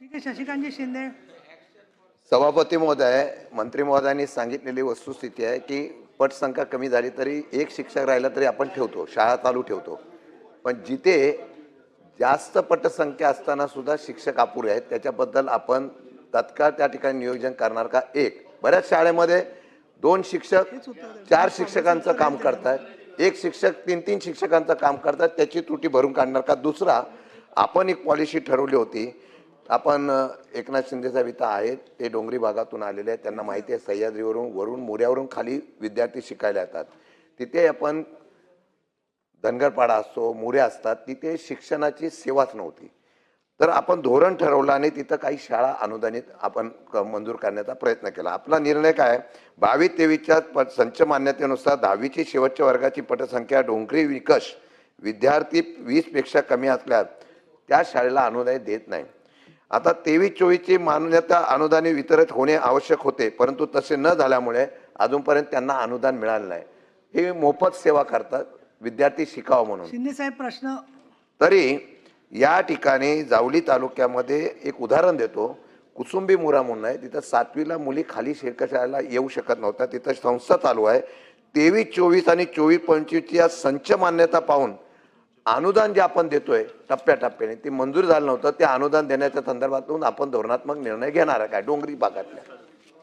ठीक आहे शशिकांतजी शिंदे. सभापती महोदय मंत्री महोदयांनी सांगितलेली वस्तुस्थिती आहे की पटसंख्या कमी झाली तरी एक शिक्षक राहिला तरी आपण ठेवतो शाळा चालू ठेवतो. पण जिथे जास्त पटसंख्या असताना सुद्धा शिक्षक अपुरे आहेत त्याच्याबद्दल आपण तत्काळ त्या ठिकाणी नियोजन करणार का? एक बऱ्याच शाळेमध्ये दोन शिक्षक चार शिक्षकांचं काम करतायत एक शिक्षक तीन तीन सशिक्षकांचं काम करतात त्याची त्रुटी भरून काढणार का? दुसरा आपण एक पॉलिसी ठरवली होती आपण एकनाथ शिंदे साहेब इथं आहेत. ते डोंगरी भागातून आलेले आहेत. त्यांना माहिती आहे सह्याद्रीवरून वरून मोऱ्यावरून खाली विद्यार्थी शिकायला येतात. तिथे आपण धनगरपाडा असतो मोऱ्या असतात तिथे शिक्षणाची सेवाच नव्हती. तर आपण धोरण ठरवलं आणि तिथं काही शाळा अनुदानित आपण क- मंजूर करण्याचा प्रयत्न केला. आपला निर्णय काय बावीस तेवीसच्या प संच मान्यतेनुसार दहावीची शेवटच्या वर्गाची पटसंख्या डोंगरी विकश विद्यार्थी वीसपेक्षा कमी असल्यास त्या शाळेला अनुदान देत नाही. आता तेवीस चोवीसची मान्यता अनुदाने वितरित होणे आवश्यक होते परंतु तसे न झाल्यामुळे अजूनपर्यंत त्यांना अनुदान मिळालं नाही. हे मोफत सेवा करतात विद्यार्थी शिकावं म्हणून. शिंदे साहेब प्रश्न तरी या ठिकाणी जावली तालुक्यामध्ये एक उदाहरण देतो. कुसुंबी मुरा म्हणून आहे तिथं सातवीला मुली खाली शाळेला येऊ शकत नव्हत्या तिथं संस्था चालू आहे. तेवीस चोवीस आणि चोवीस पंचवीसची या संच मान्यता पाहून अनुदान जे आपण देतोय टप्प्याटप्प्याने ते मंजूर झालं नव्हतं. ते अनुदान देण्याच्या संदर्भातून आपण धोरणात्मक निर्णय घेणार आहे काय? डोंगरी भागातल्या.